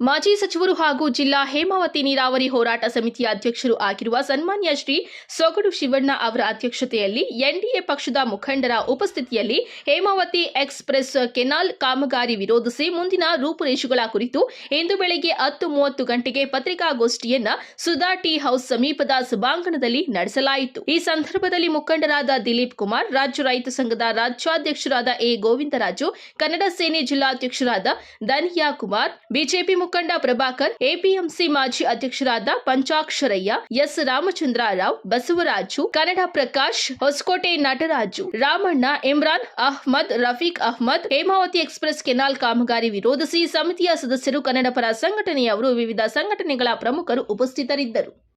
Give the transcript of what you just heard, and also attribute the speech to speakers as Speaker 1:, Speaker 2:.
Speaker 1: ಮಾಜಿ ಸಚಿವರು ಹಾಗೂ ಜಿಲ್ಲಾ ಹೇಮಾವತಿ ನೀರಾವರಿ ಹೋರಾಟ ಸಮಿತಿಯ ಅಧ್ಯಕ್ಷರು ಆಗಿರುವ ಸನ್ಮಾನ್ಯ ಶ್ರೀ ಸೊಗಡು ಶಿವಣ್ಣ ಅವರ ಅಧ್ಯಕ್ಷತೆಯಲ್ಲಿ ಎನ್ಡಿಎ ಪಕ್ಷದ ಮುಖಂಡರ ಉಪಸ್ಥಿತಿಯಲ್ಲಿ ಹೇಮಾವತಿ ಎಕ್ಸ್ಪ್ರೆಸ್ ಕೆನಾಲ್ ಕಾಮಗಾರಿ ವಿರೋಧಿಸಿ ಮುಂದಿನ ರೂಪುರೇಷೆಗಳ ಕುರಿತು ಇಂದು ಬೆಳಗ್ಗೆ ಹತ್ತು ಮೂವತ್ತು ಗಂಟೆಗೆ ಪತ್ರಿಕಾಗೋಷ್ಠಿಯನ್ನ ಸುಧಾ ಟೀ ಹೌಸ್ ಸಮೀಪದ ಸಭಾಂಗಣದಲ್ಲಿ ನಡೆಸಲಾಯಿತು. ಈ ಸಂದರ್ಭದಲ್ಲಿ ಮುಖಂಡರಾದ ದಿಲೀಪ್ ಕುಮಾರ್, ರಾಜ್ಯ ರೈತ ಸಂಘದ ರಾಜ್ಯಾಧ್ಯಕ್ಷರಾದ ಎ ಗೋವಿಂದರಾಜು, ಕನ್ನಡ ಸೇನೆ ಜಿಲ್ಲಾಧ್ಯಕ್ಷರಾದ ಧನಿಯಾ ಕುಮಾರ್, ಬಿಜೆಪಿ ಮುಖಂಡ ಪ್ರಭಾಕರ್, ಎಪಿಎಂಸಿ ಮಾಜಿ ಅಧ್ಯಕ್ಷರಾದ Panchaksharayya, S Ramachandra Rao Basavaraju, Kannada Prakash, Hosakote Nataraju, Ramanna, Imran Ahmed, Rafiq Ahmed, Hemavathi express canal ಕಾಮಗಾರಿ ವಿರೋಧಿಸಿ ಸಮಿತಿಯ ಸದಸ್ಯರು ಕನ್ನಡ ಪರ ಸಂಘಟನೆಯವರು ವಿವಿಧ ಸಂಘಟನೆಗಳ ಪ್ರಮುಖರು ಉಪಸ್ಥಿತರಿದ್ದರು.